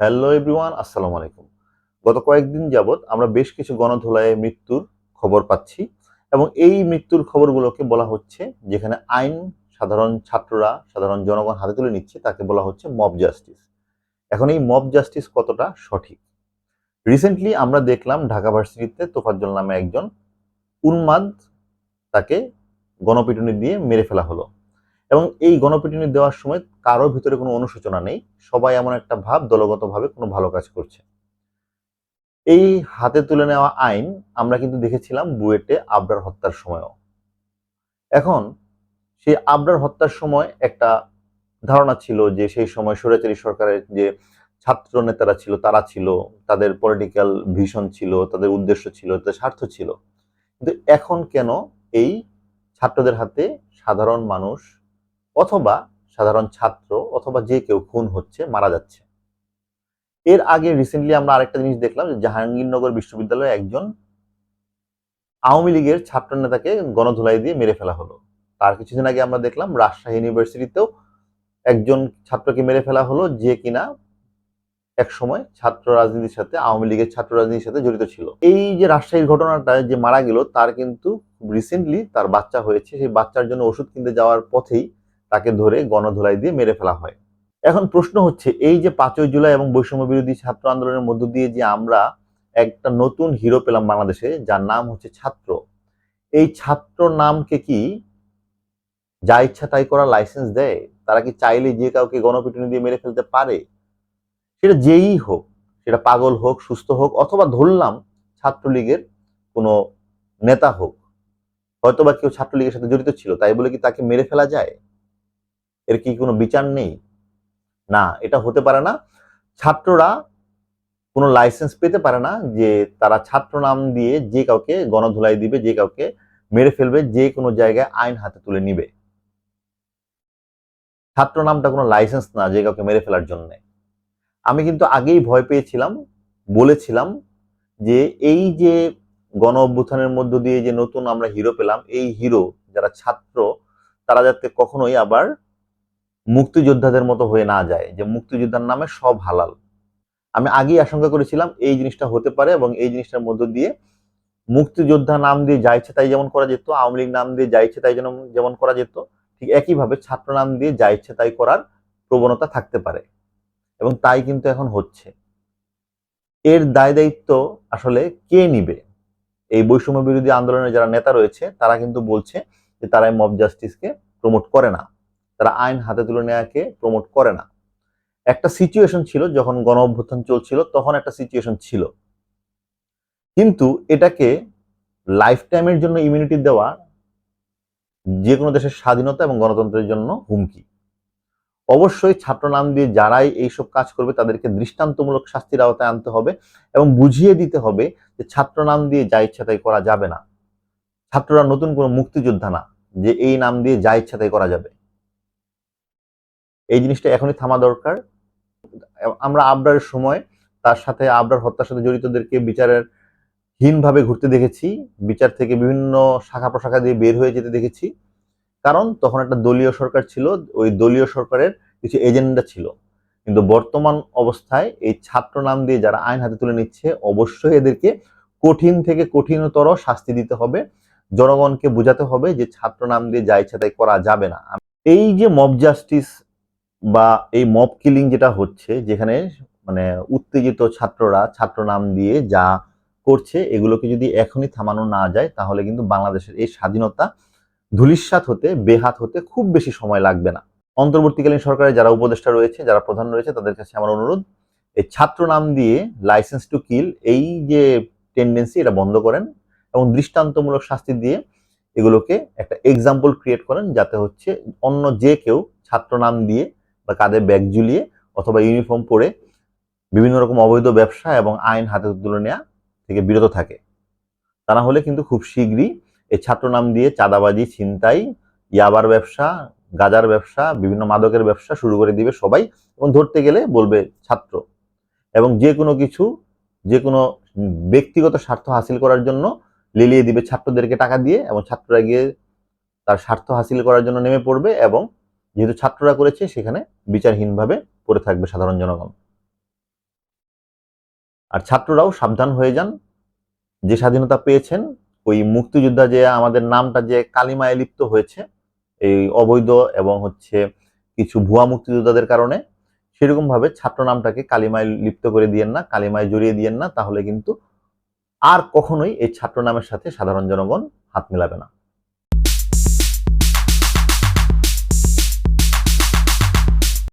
Hello everyone, আসসালামু আলাইকুম। গত কয়েকদিন যাবৎ আমরা বেশ কিছু গণধোলায় মৃত্যুর খবর পাচ্ছি এবং এই মৃত্যুর খবরগুলোকে বলা হচ্ছে যেখানে আইন সাধারণ ছাত্ররা, সাধারণ জনগণ হাতে তুলে নিচ্ছে, তাকে বলা হচ্ছে মব জাস্টিস। এখন এই মব জাস্টিস কতটা সঠিক? রিসেন্টলি আমরা দেখলাম ঢাকা ভার্সিটিতে তোফাজ্জল নামে একজন উন্মাদ তাকে গণপিটুনি দিয়ে মেরে ফেলা হলো। এবং এই গণপিটুনি দেওয়ার সময় কারও ভিতরে কোনো অনুশোচনা নেই। সবাই এমন একটা ভাব, দলগতভাবে কোনো ভালো কাজ করছে। এই হাতে তুলে নেওয়া আইন আমরা কিন্তু দেখেছিলাম বুয়েটে আবরার হত্যার সময়ও। এখন সেই আবরার হত্যার সময় একটা ধারণা ছিল যে সেই সময় স্বৈরাচারী সরকারের যে ছাত্র নেতারা ছিল, তারা ছিল, তাদের পলিটিক্যাল ভিশন ছিল, তাদের উদ্দেশ্য ছিল, তাদের স্বার্থ ছিল। কিন্তু এখন কেন এই ছাত্রদের হাতে সাধারণ মানুষ অথবা সাধারণ ছাত্র অথবা যে কেউ খুন হচ্ছে, মারা যাচ্ছে। এর আগে রিসেন্টলি আমরা আরেকটা জিনিস দেখলাম যে জাহাঙ্গীরনগর বিশ্ববিদ্যালয়ে একজন আওয়ামী লীগের ছাত্র নেতাকে গণধুলাই দিয়ে মেরে ফেলা হলো। তার কিছুদিন আগে আমরা দেখলাম রাজশাহী ইউনিভার্সিটিতেও একজন ছাত্রকে মেরে ফেলা হলো যে কিনা এক সময় ছাত্র রাজনীতির সাথে, আওয়ামী লীগের ছাত্র রাজনীতির সাথে জড়িত ছিল। এই যে রাজশাহীর ঘটনাটা যে মারা গেল, তার কিন্তু রিসেন্টলি তার বাচ্চা হয়েছে। সেই বাচ্চার জন্য ওষুধ কিনতে যাওয়ার পথেই তাকে ধরে গণধোলাই দিয়ে মেরে ফেলা হয়। এখন প্রশ্ন হচ্ছে, এই যে পাঁচই জুলাই এবং বৈষম্য বিরোধী ছাত্র আন্দোলনের মধ্য দিয়ে যে আমরা একটা নতুন হিরো পেলাম বাংলাদেশে, যার নাম হচ্ছে ছাত্র। এই ছাত্র নামকে কি যা ইচ্ছা তাই করার লাইসেন্স দেয়? তারা কি চাইলে যে কাউকে গণপিটুনি দিয়ে মেরে ফেলতে পারে? সেটা যেই হোক, সেটা পাগল হোক, সুস্থ হোক, অথবা ধরলাম ছাত্রলীগের কোনো নেতা হোক, হয়তোবা কেউ ছাত্রলীগের সাথে জড়িত ছিল, তাই বলে কি তাকে মেরে ফেলা যায়? এর কি কোনো বিচার নেই? না, এটা হতে পারে না। ছাত্ররা কোনো লাইসেন্স পেতে পারে না যে তারা ছাত্র নাম দিয়ে যে কাউকে গণধুলাই দিবে, যে কাউকে মেরে ফেলবে, যে কোনো জায়গায় আইন হাতে তুলে নিবে। ছাত্র নামটা কোনো লাইসেন্স না যে কাউকে মেরে ফেলার জন্য। আমি কিন্তু আগেই ভয় পেয়েছিলাম, বলেছিলাম যে এই যে গণ অভ্যুত্থানের মধ্য দিয়ে যে নতুন আমরা হিরো পেলাম, এই হিরো যারা ছাত্র, তারা যাতে কখনোই আবার মুক্তিযোদ্ধাদের মতো হয়ে না যায়, যে মুক্তিযোদ্ধার নামে সব হালাল। আমি আগেই আশঙ্কা করেছিলাম এই জিনিসটা হতে পারে এবং এই জিনিসটার মধ্য দিয়ে মুক্তিযোদ্ধা নাম দিয়ে যা ইচ্ছে তাই যেমন করা যেত, আওয়ামী লীগ নাম দিয়ে যা ইচ্ছে তাই যেমন করা যেত, ঠিক একইভাবে ছাত্র নাম দিয়ে যা ইচ্ছে তাই করার প্রবণতা থাকতে পারে। এবং তাই কিন্তু এখন হচ্ছে। এর দায় দায়িত্ব আসলে কে নিবে? এই বৈষম্য বিরোধী আন্দোলনের যারা নেতা রয়েছে, তারা কিন্তু বলছে যে তারা মব জাস্টিসকে প্রমোট করে না। তারা আইন হাতে তুলে নেওয়াকে প্রমোট করে না। একটা সিচুয়েশন ছিল যখন গণ অভ্যুত্থান চলছিল, তখন একটা সিচুয়েশন ছিল। কিন্তু এটাকে লাইফ টাইমের জন্য ইমিউনিটি দেওয়া যে কোনো দেশের স্বাধীনতা এবং গণতন্ত্রের জন্য হুমকি। অবশ্যই ছাত্র নাম দিয়ে যারাই এইসব কাজ করবে, তাদেরকে দৃষ্টান্তমূলক শাস্তির আওতায় আনতে হবে এবং বুঝিয়ে দিতে হবে যে ছাত্র নাম দিয়ে যা ইচ্ছা তাই করা যাবে না। ছাত্ররা নতুন কোনো মুক্তিযোদ্ধা না, যে এই নাম দিয়ে যা ইচ্ছা তাই করা যাবে। এই জিনিসটা এখনই থামা দরকার। আমরা আবরারের সময়, তার সাথে আবরার হত্যার সাথে জড়িতদেরকে বিচারের হীনভাবে ঘুরতে দেখেছি, বিচার থেকে বিভিন্ন শাখা প্রশাখা দিয়ে বের হয়ে যেতে দেখেছি। কারণ তখন একটা দলীয় সরকার ছিল, ওই দলীয় সরকারের কিছু এজেন্ডা ছিল। কিন্তু বর্তমান অবস্থায় এই ছাত্র নাম দিয়ে যারা আইন হাতে তুলে নিচ্ছে, অবশ্যই এদেরকে কঠিন থেকে কঠিনতর শাস্তি দিতে হবে। জনগণকে বোঝাতে হবে যে ছাত্র নাম দিয়ে যা ইচ্ছা তাই করা যাবে না। এই যে মব জাস্টিস বা এই মব কিলিং যেটা হচ্ছে, যেখানে মানে উত্তেজিত ছাত্ররা ছাত্র নাম দিয়ে যা করছে, এগুলোকে যদি এখনই থামানো না যায়, তাহলে কিন্তু বাংলাদেশের এই স্বাধীনতা ধুলিস্বাত হতে, বেহাত হতে খুব বেশি সময় লাগবে না। অন্তর্বর্তীকালীন সরকারের যারা উপদেষ্টা রয়েছে, যারা প্রধান রয়েছে, তাদের কাছে আমার অনুরোধ, এই ছাত্র নাম দিয়ে লাইসেন্স টু কিল এই যে টেন্ডেন্সি এটা বন্ধ করেন এবং দৃষ্টান্তমূলক শাস্তি দিয়ে এগুলোকে একটা এক্সাম্পল ক্রিয়েট করেন, যাতে হচ্ছে অন্য যে কেউ ছাত্র নাম দিয়ে বা কাঁধে ব্যাগ ঝুলিয়ে অথবা ইউনিফর্ম পরে বিভিন্ন রকম অবৈধ ব্যবসা এবং আইন হাতে তুলে নেওয়া থেকে বিরত থাকে। তা না হলে কিন্তু খুব শীঘ্রই এই ছাত্র নাম দিয়ে চাঁদাবাজি, ছিনতাই, ইয়াবার ব্যবসা, গাজার ব্যবসা, বিভিন্ন মাদকের ব্যবসা শুরু করে দিবে সবাই এবং ধরতে গেলে বলবে ছাত্র। এবং যে কোনো কিছু, যে কোনো ব্যক্তিগত স্বার্থ হাসিল করার জন্য লিলিয়ে দিবে ছাত্রদেরকে টাকা দিয়ে এবং ছাত্ররা গিয়ে তার স্বার্থ হাসিল করার জন্য নেমে পড়বে এবং যেহেতু ছাত্ররা করেছে, সেখানে বিচারহীনভাবে পড়ে থাকবে সাধারণ জনগণ। আর ছাত্ররাও সাবধান হয়ে যান। যে স্বাধীনতা পেয়েছেন, ওই মুক্তিযোদ্ধা যে আমাদের নামটা যে কালিমায় লিপ্ত হয়েছে, এই অবৈধ এবং হচ্ছে কিছু ভুয়া মুক্তিযোদ্ধাদের কারণে সেরকম ভাবে ছাত্র নামটাকে কালিমায় লিপ্ত করে দিয়েন না, কালিমায় জড়িয়ে দিয়েন না, তাহলে কিন্তু আর কখনোই এই ছাত্র নামের সাথে সাধারণ জনগণ হাত মেলাবে না।